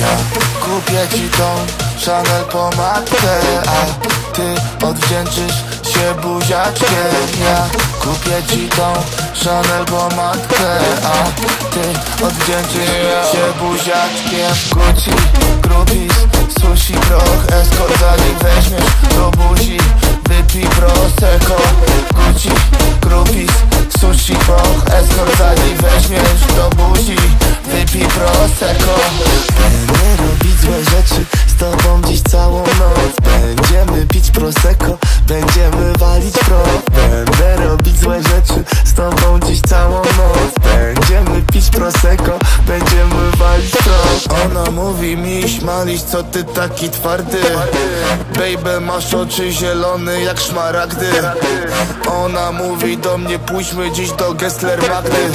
Ja kupię ci tą Chanel pomadkę A ty odwdzięczysz się buziaczkiem Ja kupię ci tą Chanel pomadkę A ty odwdzięczysz się buziaczkiem. Gucci, Grubis, sushi, prosecco Gucci, Grubis, sushi, proch Escort zanim weźmiesz do buzi. Wypij prosecco Będę robić złe rzeczy z tobą dziś całą noc. Będziemy pić prosecco, będziemy walić pro Będę robić złe rzeczy z tobą dziś całą noc. Będziemy pić prosecco, Mówi mi śmalić, co ty taki twardy? Baby masz oczy zielone jak szmaragdy. Ona mówi do mnie pójdźmy dziś do Gessler Magdy.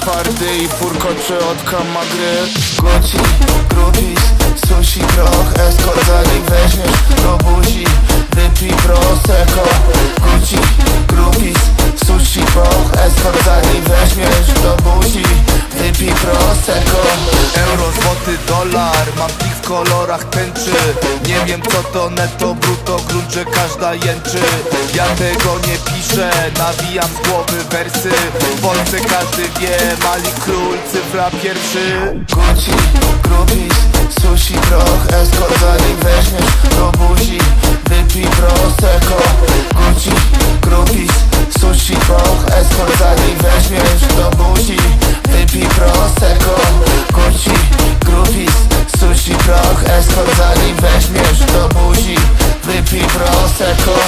Twardy i furkocze od kamagry Gucci, Grubis, sushi, proch Escort zanim weźmiesz do buzi. Wypij prosecco. Gucci, Grubis, sushi, proch Escort zanim weźmiesz do buzi. Wypij prosecco Euro, złoty, dolar Mam plik w kolorach tęczy. Nie wiem co to netto, brutto, gruncze Każda jęczy. Ja tego nie piszę Nawijam z głowy wersy. W Polsce każdy wie Mali król, cyfra pierwszy. Gucci, Grubis, sushi, proch Escort zanim weźmiesz do buzi Wypij prosecco. Gucci, Grubis, sushi, proch Escort zanim weźmiesz sushi,